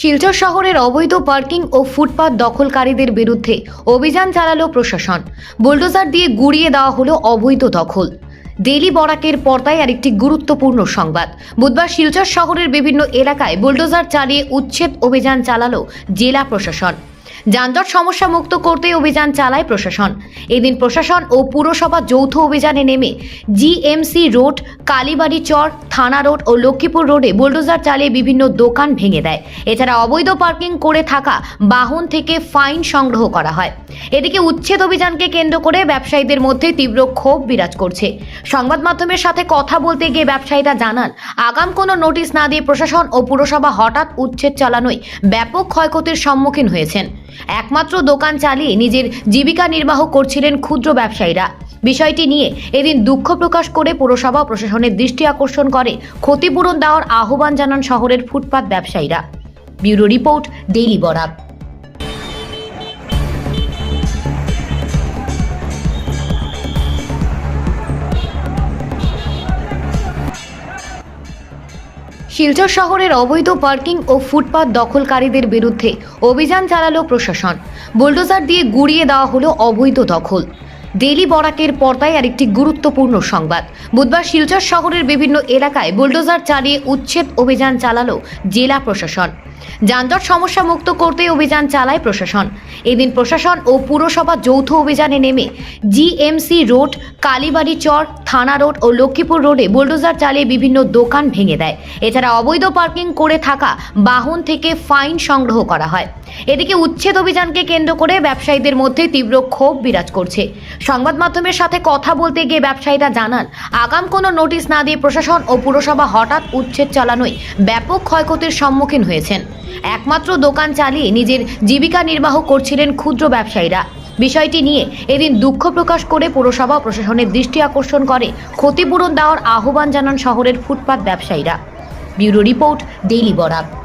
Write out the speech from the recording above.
শিলচর শহরের অবৈধ পার্কিং ও ফুটপাত দখলকারীদের বিরুদ্ধে অভিযান চালালো প্রশাসন। বুলডোজার দিয়ে গুড়িয়ে দেওয়া হলো অবৈধ দখল। ডেলি বরাকের পর্দায় আরেকটি গুরুত্বপূর্ণ সংবাদ। বুধবার শিলচর শহরের বিভিন্ন এলাকায় বুলডোজার চালিয়ে উচ্ছেদ অভিযান চালালো জেলা প্রশাসন। যানজট সমস্যা মুক্ত করতে অভিযান চালায় প্রশাসন। এদিন প্রশাসন ও পুরসভা যৌথ অভিযানে নেমে জিএমসি রোড কালীবাড়ি চর, থানা রোড ও লক্ষ্মীপুর রোডে বুলডোজার চালিয়ে বিভিন্ন দোকান ভেঙে দেয়। এছাড়া অবৈধ পার্কিং করে থাকা বাহন থেকে ফাইন সংগ্রহ করা হয়। এদিকে উচ্ছেদ অভিযানকে কেন্দ্র করে ব্যবসায়ীদের মধ্যে তীব্র ক্ষোভ বিরাজ করছে। সংবাদ মাধ্যমের সাথে কথা বলতে গিয়ে ব্যবসায়ীরা জানান, আগাম কোনো নোটিশ না দিয়ে প্রশাসন ও পুরসভা হঠাৎ উচ্ছেদ চালানোয় ব্যাপক ক্ষয়ক্ষতির সম্মুখীন হয়েছেন। একমাত্র দোকান চালিয়ে নিজের জীবিকা নির্বাহ করছিলেন ক্ষুদ্র ব্যবসায়ীরা। বিষয়টি নিয়ে এদিন দুঃখ প্রকাশ করে পুরসভা প্রশাসনের দৃষ্টি আকর্ষণ করে। ক্ষতিপূরণ দেওয়ার আহ্বান জানান শহরের ফুটপাত ব্যবসায়ীরা। Bureau report, daily Barak Silchar শহরের অবৈধ পার্কিং ও ফুটপাত দখলকারীদের বিরুদ্ধে অভিযান চালালো প্রশাসন। বুলডোজার দিয়ে গুড়িয়ে দেওয়া হলো অবৈধ দখল। ডেলি বরাকের পর্দায় আরেকটি গুরুত্বপূর্ণ সংবাদ। বুধবার শিলচর শহরের বিভিন্ন এলাকায় বুলডোজার চালিয়ে উচ্ছেদ অভিযান চালালো জেলা প্রশাসন। যানজট সমস্যা মুক্ত করতে অভিযান চালায় প্রশাসন। এদিন প্রশাসন ও পুরসভা যৌথ অভিযানে নেমে জিএমসি রোড, কালীবাড়ি চর, থানা রোড ও লক্ষ্মীপুর রোডে বুলডোজার চালিয়ে বিভিন্ন দোকান ভেঙে দেয়। এছাড়া অবৈধ পার্কিং করে থাকা বাহন থেকে ফাইন সংগ্রহ করা হয়। এদিকে উচ্ছেদ অভিযানকে কেন্দ্র করে ব্যবসায়ীদের মধ্যে তীব্র ক্ষোভ বিরাজ করছে। সংবাদ মাধ্যমের সাথে কথা বলতে গিয়ে ব্যবসায়ীরা জানান, আগাম কোনো নোটিশ না দিয়ে প্রশাসন ও পুরসভা হঠাৎ উচ্ছেদ চালানোয় ব্যাপক ক্ষয়ক্ষতির সম্মুখীন হয়েছেন। একমাত্র দোকান চালিয়ে নিজের জীবিকা নির্বাহ করছিলেন ক্ষুদ্র ব্যবসায়ীরা। বিষয়টি নিয়ে এদিন দুঃখ প্রকাশ করে পুরসভা প্রশাসনের দৃষ্টি আকর্ষণ করে ক্ষতিপূরণ দেওয়ার আহ্বান জানান শহরের ফুটপাত ব্যবসায়ীরা। Bureau report, daily Barak